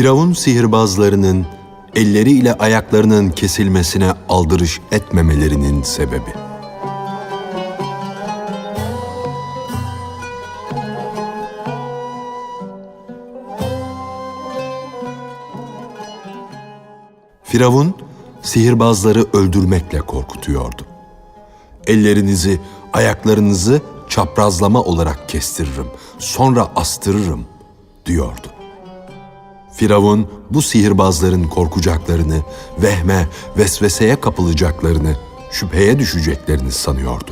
Firavun sihirbazlarının elleri ile ayaklarının kesilmesine aldırış etmemelerinin sebebi. Firavun sihirbazları öldürmekle korkutuyordu. Ellerinizi, ayaklarınızı çaprazlama olarak kestiririm, sonra astırırım diyordu. Firavun bu sihirbazların korkacaklarını, vehme, vesveseye kapılacaklarını, şüpheye düşeceklerini sanıyordu.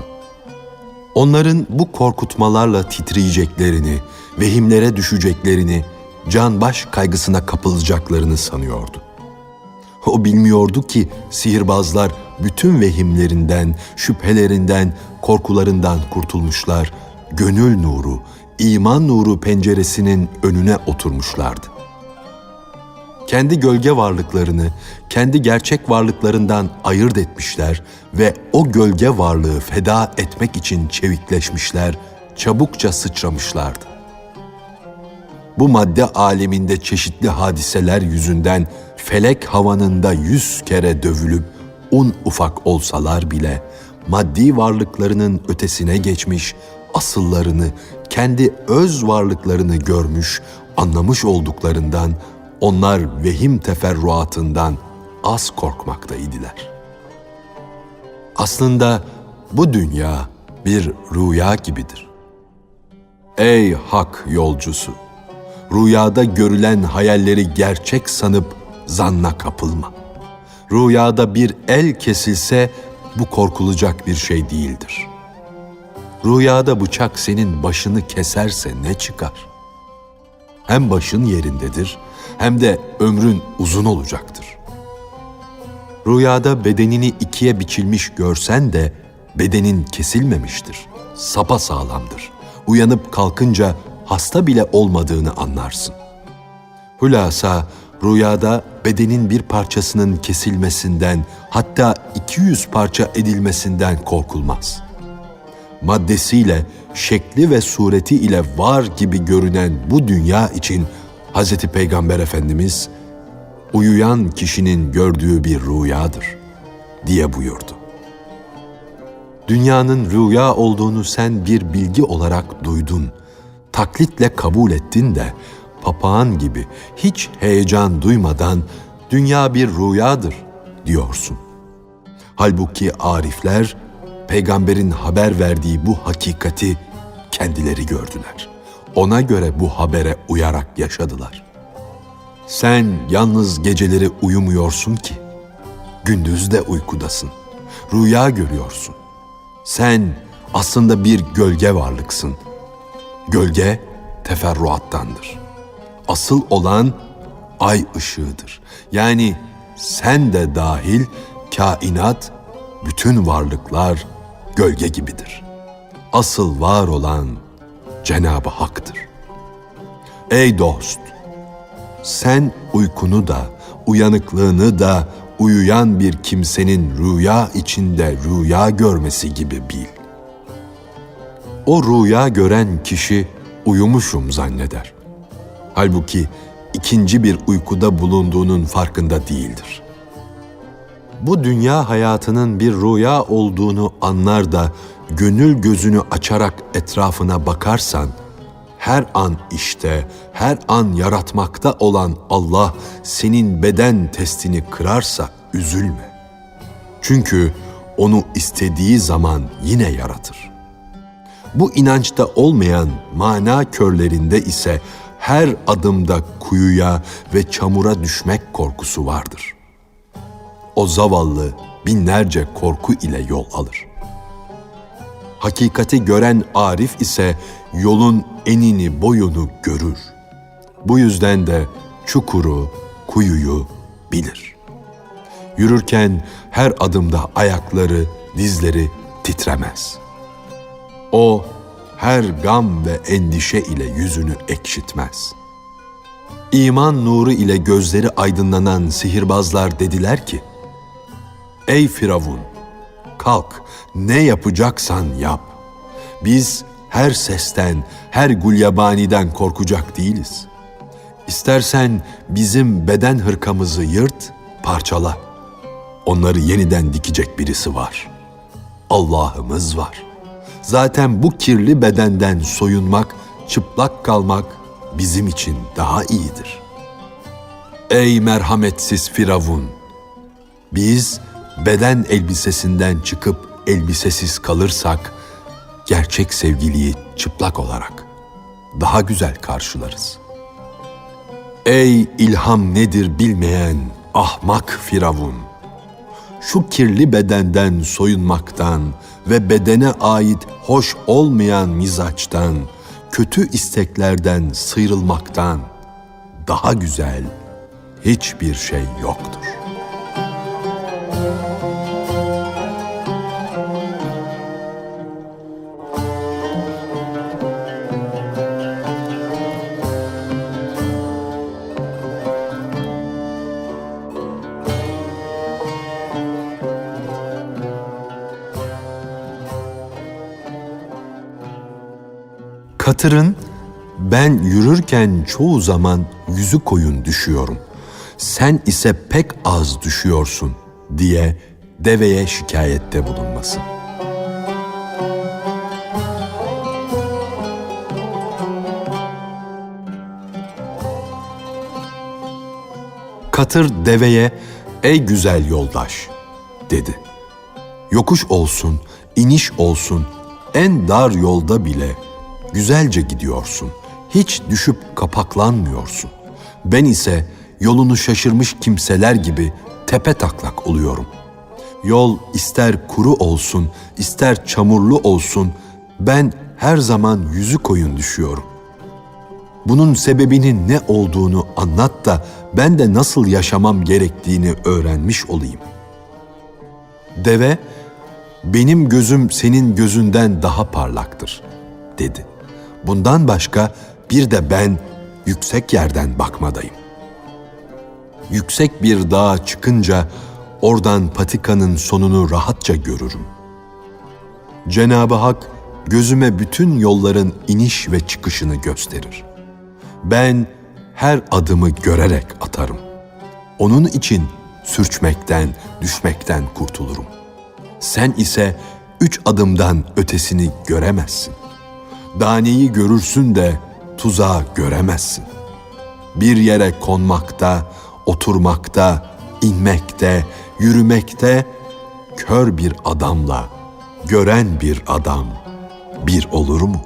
Onların bu korkutmalarla titreyeceklerini, vehimlere düşeceklerini, can baş kaygısına kapılacaklarını sanıyordu. O bilmiyordu ki sihirbazlar bütün vehimlerinden, şüphelerinden, korkularından kurtulmuşlar, gönül nuru, iman nuru penceresinin önüne oturmuşlardı. Kendi gölge varlıklarını kendi gerçek varlıklarından ayırt etmişler ve o gölge varlığı feda etmek için çevikleşmişler, çabukça sıçramışlardı. Bu madde aleminde çeşitli hadiseler yüzünden felek havanında yüz kere dövülüp un ufak olsalar bile maddi varlıklarının ötesine geçmiş, asıllarını, kendi öz varlıklarını görmüş, anlamış olduklarından onlar vehim teferruatından az korkmaktaydılar. Aslında bu dünya bir rüya gibidir. Ey hak yolcusu! Rüyada görülen hayalleri gerçek sanıp zanna kapılma. Rüyada bir el kesilse bu korkulacak bir şey değildir. Rüyada bıçak senin başını keserse ne çıkar? Hem başın yerindedir hem de ömrün uzun olacaktır. Rüyada bedenini ikiye biçilmiş görsen de bedenin kesilmemiştir. Sapa sağlamdır. Uyanıp kalkınca hasta bile olmadığını anlarsın. Hülasa rüyada bedenin bir parçasının kesilmesinden hatta 200 parça edilmesinden korkulmaz. Maddesiyle, şekli ve sureti ile var gibi görünen bu dünya için Hz. Peygamber Efendimiz uyuyan kişinin gördüğü bir rüyadır diye buyurdu. Dünyanın rüya olduğunu sen bir bilgi olarak duydun, taklitle kabul ettin de papağan gibi hiç heyecan duymadan dünya bir rüyadır diyorsun. Halbuki arifler peygamberin haber verdiği bu hakikati kendileri gördüler. Ona göre bu habere uyarak yaşadılar. Sen yalnız geceleri uyumuyorsun ki, gündüz de uykudasın. Rüya görüyorsun. Sen aslında bir gölge varlıksın. Gölge teferruattandır. Asıl olan ay ışığıdır. Yani sen de dahil kainat, bütün varlıklar gölge gibidir. Asıl var olan Cenab-ı Hak'tır. Ey dost! Sen uykunu da, uyanıklığını da uyuyan bir kimsenin rüya içinde rüya görmesi gibi bil. O rüya gören kişi uyumuşum zanneder. Halbuki ikinci bir uykuda bulunduğunun farkında değildir. Bu dünya hayatının bir rüya olduğunu anlar da gönül gözünü açarak etrafına bakarsan, her an işte, her an yaratmakta olan Allah senin beden testini kırarsa üzülme. Çünkü onu istediği zaman yine yaratır. Bu inançta olmayan mana körlerinde ise her adımda kuyuya ve çamura düşmek korkusu vardır. O zavallı binlerce korku ile yol alır. Hakikati gören Arif ise yolun enini boyunu görür. Bu yüzden de çukuru, kuyuyu bilir. Yürürken her adımda ayakları, dizleri titremez. O her gam ve endişe ile yüzünü ekşitmez. İman nuru ile gözleri aydınlanan sihirbazlar dediler ki, Ey Firavun! Kalk, ne yapacaksan yap. Biz her sesten, her gulyabaniden korkacak değiliz. İstersen bizim beden hırkamızı yırt, parçala. Onları yeniden dikecek birisi var. Allah'ımız var. Zaten bu kirli bedenden soyunmak, çıplak kalmak bizim için daha iyidir. Ey merhametsiz Firavun! Biz beden elbisesinden çıkıp elbisesiz kalırsak, gerçek sevgiliyi çıplak olarak daha güzel karşılarız. Ey ilham nedir bilmeyen ahmak Firavun! Şu kirli bedenden soyunmaktan ve bedene ait hoş olmayan mizaçtan, kötü isteklerden sıyrılmaktan daha güzel hiçbir şey yoktur. Katırın ben yürürken çoğu zaman yüzü koyun düşüyorum. Sen ise pek az düşüyorsun diye deveye şikayette bulunması. Katır deveye ey güzel yoldaş dedi. Yokuş olsun, iniş olsun, en dar yolda bile güzelce gidiyorsun. Hiç düşüp kapaklanmıyorsun. Ben ise yolunu şaşırmış kimseler gibi tepe taklak oluyorum. Yol ister kuru olsun, ister çamurlu olsun, ben her zaman yüzü koyun düşüyorum. Bunun sebebinin ne olduğunu anlat da ben de nasıl yaşamam gerektiğini öğrenmiş olayım. Deve, benim gözüm senin gözünden daha parlaktır, dedi. Bundan başka bir de ben yüksek yerden bakmadayım. Yüksek bir dağa çıkınca oradan patikanın sonunu rahatça görürüm. Cenab-ı Hak gözüme bütün yolların iniş ve çıkışını gösterir. Ben her adımı görerek atarım. Onun için sürçmekten, düşmekten kurtulurum. Sen ise üç adımdan ötesini göremezsin. Daneyi görürsün de tuzağı göremezsin. Bir yere konmakta, oturmakta, inmekte, yürümekte kör bir adamla gören bir adam bir olur mu?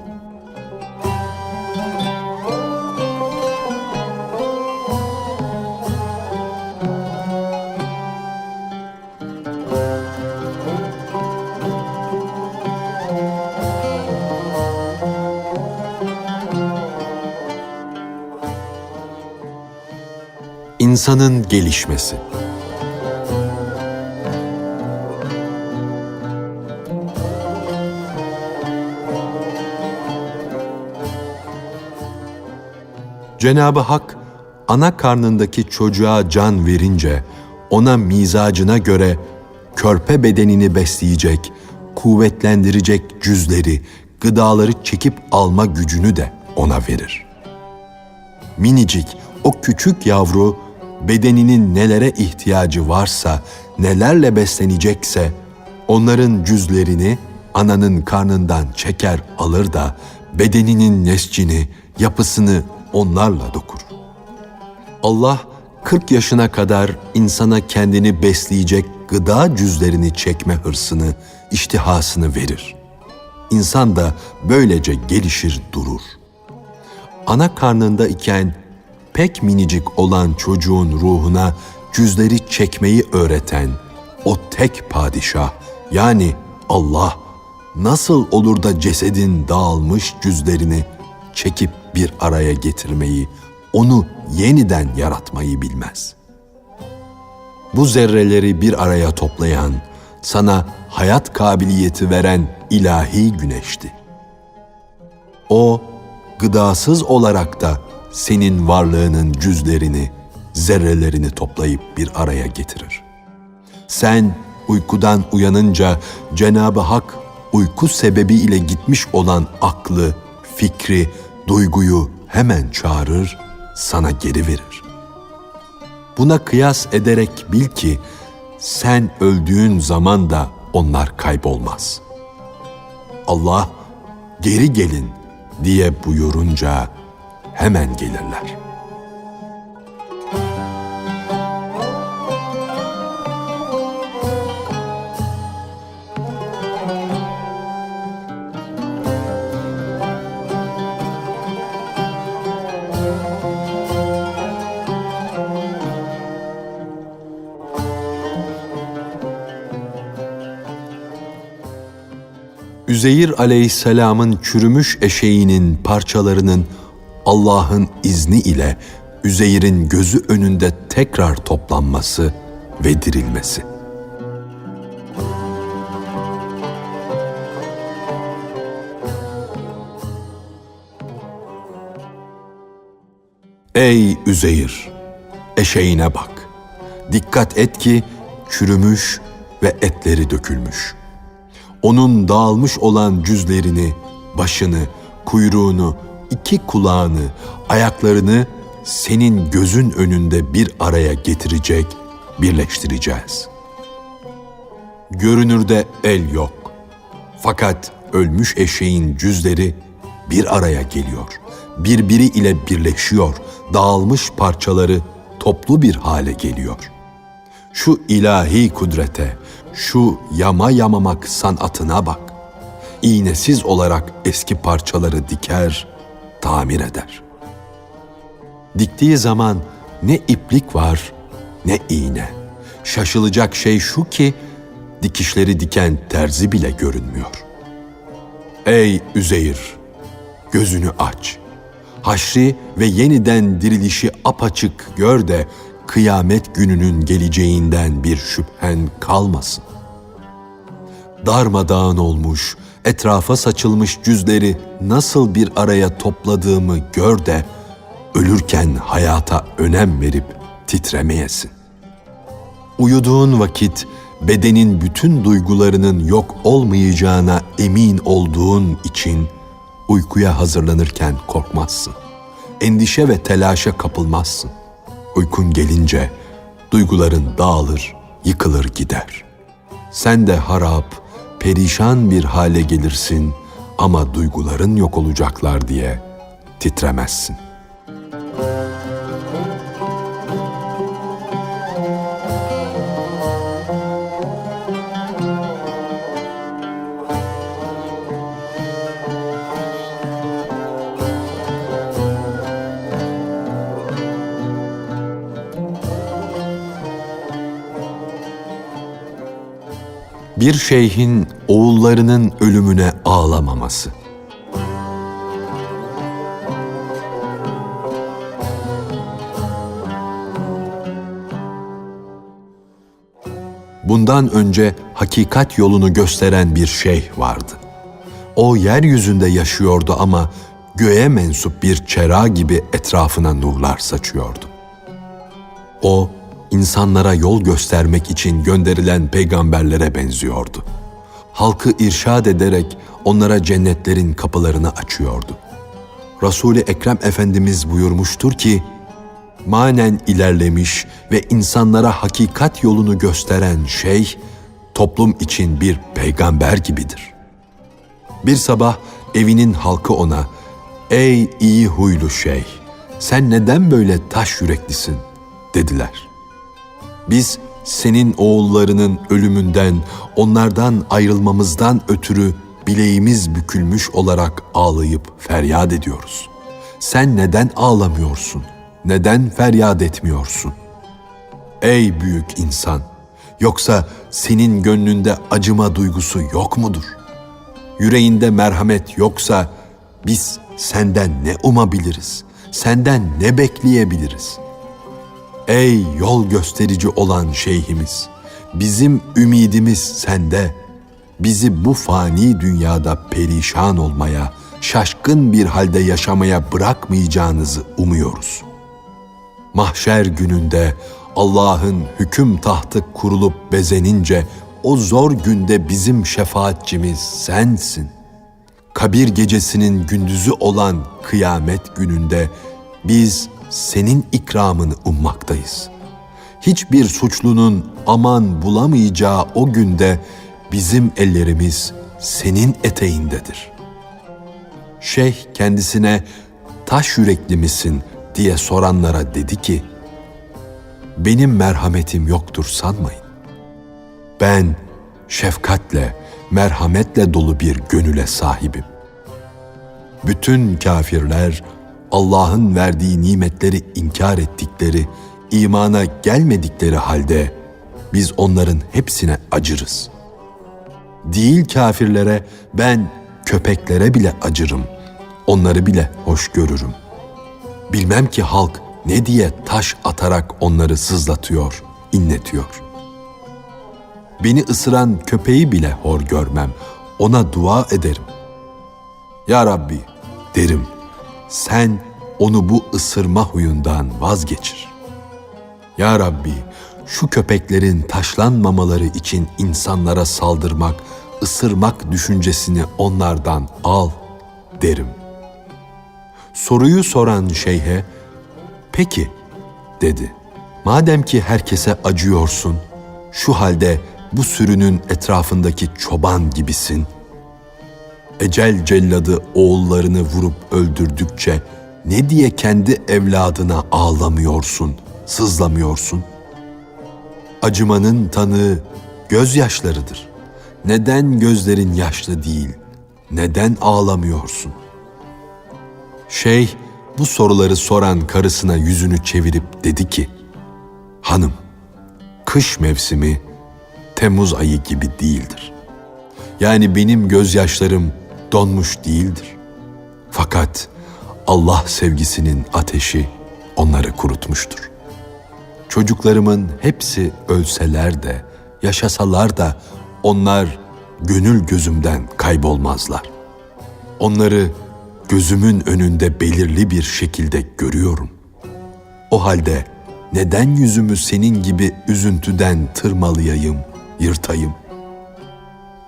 İnsanın gelişmesi Cenab-ı Hak ana karnındaki çocuğa can verince ona mizacına göre körpe bedenini besleyecek, kuvvetlendirecek cüzleri, gıdaları çekip alma gücünü de ona verir. Minicik o küçük yavru bedeninin nelere ihtiyacı varsa, nelerle beslenecekse onların cüzlerini ananın karnından çeker alır da bedeninin nescini, yapısını onlarla dokur. Allah 40 yaşına kadar insana kendini besleyecek gıda cüzlerini çekme hırsını, iştihasını verir. İnsan da böylece gelişir durur. Ana karnında iken pek minicik olan çocuğun ruhuna cüzleri çekmeyi öğreten o tek padişah yani Allah nasıl olur da cesedin dağılmış cüzlerini çekip bir araya getirmeyi, onu yeniden yaratmayı bilmez. Bu zerreleri bir araya toplayan, sana hayat kabiliyeti veren ilahi güneşti. O, gıdasız olarak da senin varlığının cüzlerini, zerrelerini toplayıp bir araya getirir. Sen uykudan uyanınca Cenab-ı Hak uyku sebebi ile gitmiş olan aklı, fikri, duyguyu hemen çağırır sana geri verir. Buna kıyas ederek bil ki sen öldüğün zaman da onlar kaybolmaz. Allah geri gelin diye buyurunca hemen gelirler. Üzeyir aleyhisselamın çürümüş eşeğinin parçalarının Allah'ın izni ile Üzeyr'in gözü önünde tekrar toplanması ve dirilmesi. Ey Üzeyir! Eşeğine bak. Dikkat et ki çürümüş ve etleri dökülmüş.'' onun dağılmış olan cüzlerini, başını, kuyruğunu, iki kulağını, ayaklarını senin gözün önünde bir araya getirecek, birleştireceğiz. Görünürde el yok. Fakat ölmüş eşeğin cüzleri bir araya geliyor. Birbiri ile birleşiyor. Dağılmış parçaları toplu bir hale geliyor. Şu ilahi kudrete, şu yama yamamak sanatına bak. İğnesiz olarak eski parçaları diker, tamir eder. Diktiği zaman ne iplik var ne iğne. Şaşılacak şey şu ki dikişleri diken terzi bile görünmüyor. Ey Üzeyir, gözünü aç. Haşri ve yeniden dirilişi apaçık gör de kıyamet gününün geleceğinden bir şüphen kalmasın. Darmadağın olmuş, etrafa saçılmış cüzleri nasıl bir araya topladığımı gör de ölürken hayata önem verip titremeyesin. Uyuduğun vakit bedenin bütün duygularının yok olmayacağına emin olduğun için uykuya hazırlanırken korkmazsın. Endişe ve telaşa kapılmazsın. Uykun gelince duyguların dağılır, yıkılır gider. Sen de harap, perişan bir hale gelirsin ama duyguların yok olacaklar diye titremezsin.'' Bir şeyhin oğullarının ölümüne ağlamaması. Bundan önce hakikat yolunu gösteren bir şeyh vardı. O yeryüzünde yaşıyordu ama göğe mensup bir çera gibi etrafına nurlar saçıyordu. O insanlara yol göstermek için gönderilen peygamberlere benziyordu. Halkı irşad ederek onlara cennetlerin kapılarını açıyordu. Resul-i Ekrem Efendimiz buyurmuştur ki, manen ilerlemiş ve insanlara hakikat yolunu gösteren şey, toplum için bir peygamber gibidir. Bir sabah evinin halkı ona, ''Ey iyi huylu şey, sen neden böyle taş yüreklisin?'' dediler.'' Biz senin oğullarının ölümünden, onlardan ayrılmamızdan ötürü bileğimiz bükülmüş olarak ağlayıp feryat ediyoruz. Sen neden ağlamıyorsun? Neden feryat etmiyorsun? Ey büyük insan! Yoksa senin gönlünde acıma duygusu yok mudur? Yüreğinde merhamet yoksa biz senden ne umabiliriz? Senden ne bekleyebiliriz?'' Ey yol gösterici olan şeyhimiz, bizim ümidimiz sende. Bizi bu fani dünyada perişan olmaya, şaşkın bir halde yaşamaya bırakmayacağınızı umuyoruz. Mahşer gününde Allah'ın hüküm tahtı kurulup bezenince o zor günde bizim şefaatçimiz sensin. Kabir gecesinin gündüzü olan kıyamet gününde biz senin ikramını ummaktayız. Hiçbir suçlunun aman bulamayacağı o günde bizim ellerimiz senin eteğindedir. Şeyh kendisine taş yürekli misin diye soranlara dedi ki, benim merhametim yoktur sanmayın. Ben şefkatle, merhametle dolu bir gönüle sahibim. Bütün kafirler Allah'ın verdiği nimetleri inkar ettikleri, imana gelmedikleri halde biz onların hepsine acırız. Değil kafirlere ben köpeklere bile acırım, onları bile hoş görürüm. Bilmem ki halk ne diye taş atarak onları sızlatıyor, inletiyor. Beni ısıran köpeği bile hor görmem, ona dua ederim. Ya Rabbi derim, sen onu bu ısırma huyundan vazgeçir. Ya Rabbi, şu köpeklerin taşlanmamaları için insanlara saldırmak, ısırmak düşüncesini onlardan al derim. Soruyu soran şeyhe, peki dedi. Madem ki herkese acıyorsun, şu halde bu sürünün etrafındaki çoban gibisin. Ecel celladı oğullarını vurup öldürdükçe ne diye kendi evladına ağlamıyorsun, sızlamıyorsun? Acımanın tanığı gözyaşlarıdır. Neden gözlerin yaşlı değil? Neden ağlamıyorsun? Şeyh bu soruları soran karısına yüzünü çevirip dedi ki, Hanım, kış mevsimi Temmuz ayı gibi değildir. Yani benim gözyaşlarım donmuş değildir. Fakat Allah sevgisinin ateşi onları kurutmuştur. Çocuklarımın hepsi ölseler de, yaşasalar da onlar gönül gözümden kaybolmazlar. Onları gözümün önünde belirli bir şekilde görüyorum. O halde neden yüzümü senin gibi üzüntüden tırmalayayım, yırtayım?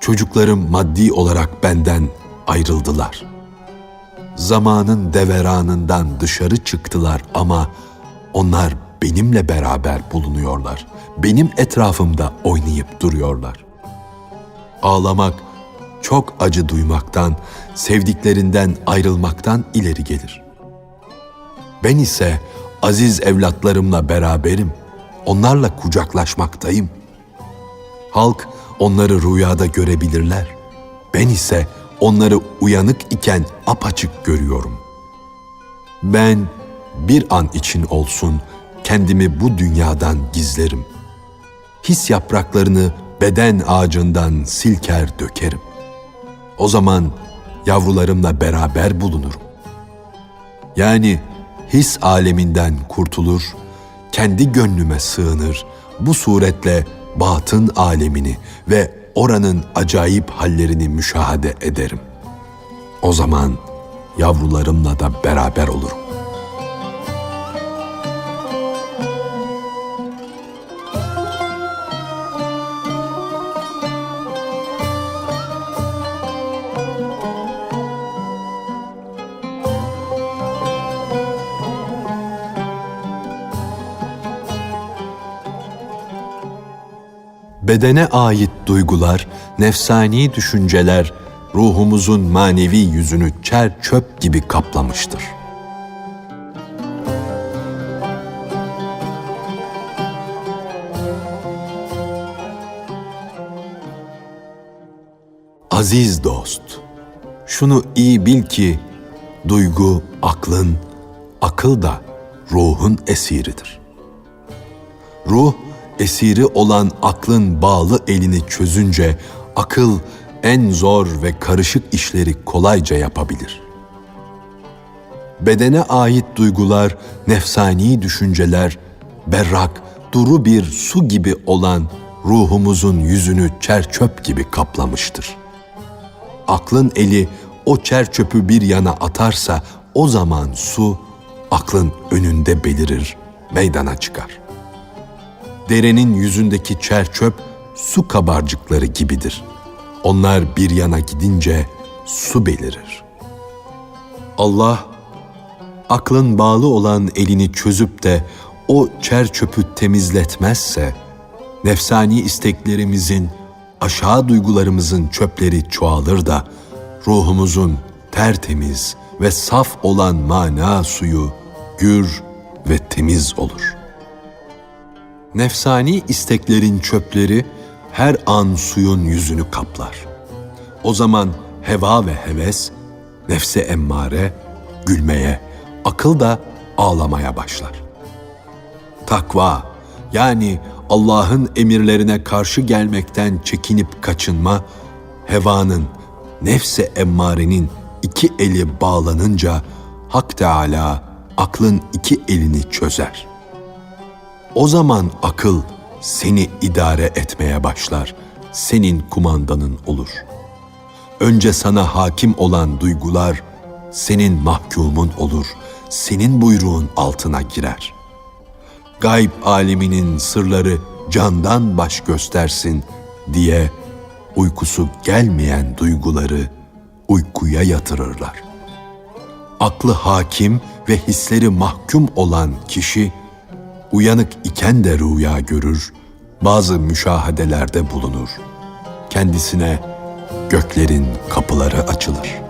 Çocuklarım maddi olarak benden ayrıldılar. Zamanın deveranından dışarı çıktılar ama onlar benimle beraber bulunuyorlar. Benim etrafımda oynayıp duruyorlar. Ağlamak çok acı duymaktan, sevdiklerinden ayrılmaktan ileri gelir. Ben ise aziz evlatlarımla beraberim. Onlarla kucaklaşmaktayım. Halk onları rüyada görebilirler. Ben ise onları uyanık iken apaçık görüyorum. Ben bir an için olsun kendimi bu dünyadan gizlerim. His yapraklarını beden ağacından silker dökerim. O zaman yavrularımla beraber bulunurum. Yani his aleminden kurtulur, kendi gönlüme sığınır, bu suretle batın alemini ve oranın acayip hallerini müşahede ederim. O zaman yavrularımla da beraber olurum. Bedene ait duygular, nefsani düşünceler ruhumuzun manevi yüzünü çer çöp gibi kaplamıştır. Aziz dost, şunu iyi bil ki duygu aklın, akıl da ruhun esiridir. Ruh esiri olan aklın bağlı elini çözünce akıl en zor ve karışık işleri kolayca yapabilir. Bedene ait duygular, nefsani düşünceler, berrak, duru bir su gibi olan ruhumuzun yüzünü çerçöp gibi kaplamıştır. Aklın eli o çerçöpü bir yana atarsa o zaman su aklın önünde belirir, meydana çıkar.'' Derenin yüzündeki çer çöp su kabarcıkları gibidir. Onlar bir yana gidince su belirir. Allah aklın bağlı olan elini çözüp de o çer çöpü temizletmezse, nefsani isteklerimizin, aşağı duygularımızın çöpleri çoğalır da, ruhumuzun tertemiz ve saf olan mana suyu gür ve temiz olur. Nefsani isteklerin çöpleri her an suyun yüzünü kaplar. O zaman heva ve heves, nefse emmare gülmeye, akıl da ağlamaya başlar. Takva yani Allah'ın emirlerine karşı gelmekten çekinip kaçınma, hevanın, nefse emmarenin iki eli bağlanınca Hak Teala aklın iki elini çözer. O zaman akıl seni idare etmeye başlar, senin kumandanın olur. Önce sana hakim olan duygular senin mahkumun olur, senin buyruğun altına girer. Gayb aleminin sırları candan baş göstersin diye uykusu gelmeyen duyguları uykuya yatırırlar. Aklı hakim ve hisleri mahkum olan kişi uyanık iken de rüya görür, bazı müşahadelerde bulunur. Kendisine göklerin kapıları açılır.''